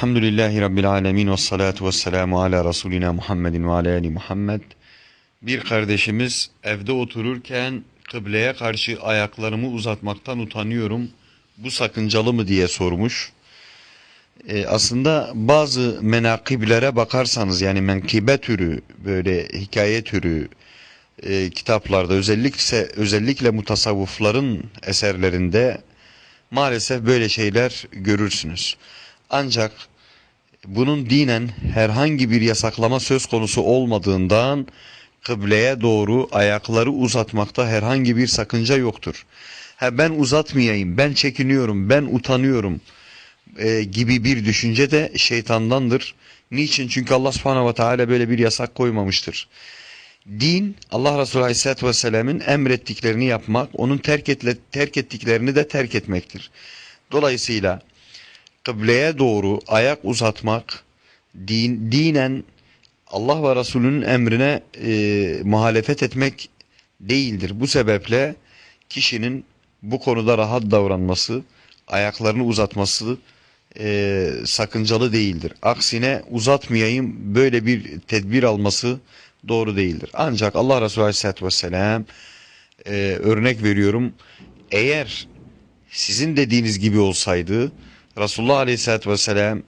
Elhamdülillahi Rabbil Alemin ve salatu ve selamu ala Resulina Muhammedin ve ala ali Muhammed. Bir kardeşimiz evde otururken kıbleye karşı ayaklarımı uzatmaktan utanıyorum. Bu sakıncalı mı diye sormuş. Ee, aslında bazı menakiblere bakarsanız yani menkibe türü böyle hikaye türü e, kitaplarda özellikle özellikle mutasavvıfların eserlerinde maalesef böyle şeyler görürsünüz. Ancak bunun dinen herhangi bir yasaklama söz konusu olmadığından kıbleye doğru ayakları uzatmakta herhangi bir sakınca yoktur. Ha ben uzatmayayım, ben çekiniyorum, ben utanıyorum e, gibi bir düşünce de şeytandandır. Niçin? Çünkü Allah subhanahu ve teala böyle bir yasak koymamıştır. Din Allah Resulü Aleyhisselatü Vesselam'ın emrettiklerini yapmak, onun terk, etle, terk ettiklerini de terk etmektir. Dolayısıyla kıbleye doğru ayak uzatmak din, dinen Allah ve Resulünün emrine e, muhalefet etmek değildir. Bu sebeple kişinin bu konuda rahat davranması, ayaklarını uzatması e, sakıncalı değildir. Aksine uzatmayayım böyle bir tedbir alması doğru değildir. Ancak Allah Resulü Aleyhisselatü Vesselam e, örnek veriyorum eğer sizin dediğiniz gibi olsaydı Resulullah Aleyhisselatü Vesselam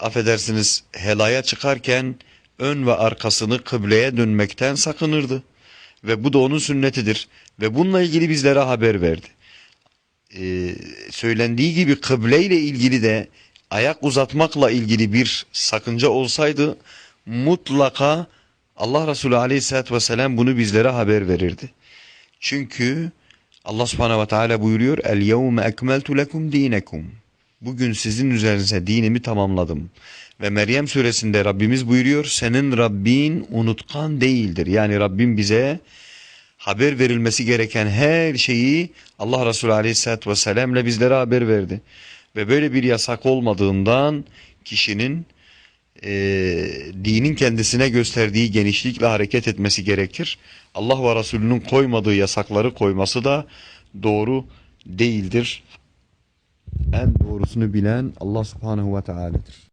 affedersiniz helaya çıkarken ön ve arkasını kıbleye dönmekten sakınırdı. Ve bu da onun sünnetidir. Ve bununla ilgili bizlere haber verdi. Ee, söylendiği gibi kıble ile ilgili de ayak uzatmakla ilgili bir sakınca olsaydı mutlaka Allah Resulü Aleyhisselatü Vesselam bunu bizlere haber verirdi. Çünkü Allah Subhanahu ve Teala buyuruyor El yevme ekmeltu lekum dinekum Bugün sizin üzerinize dinimi tamamladım. Ve Meryem suresinde Rabbimiz buyuruyor senin Rabbin unutkan değildir. Yani Rabbim bize haber verilmesi gereken her şeyi Allah Resulü Aleyhisselatü Vesselam ile bizlere haber verdi. Ve böyle bir yasak olmadığından kişinin e, dinin kendisine gösterdiği genişlikle hareket etmesi gerekir. Allah ve Resulünün koymadığı yasakları koyması da doğru değildir. En doğrusunu bilen Allah subhanehu ve teala'dır.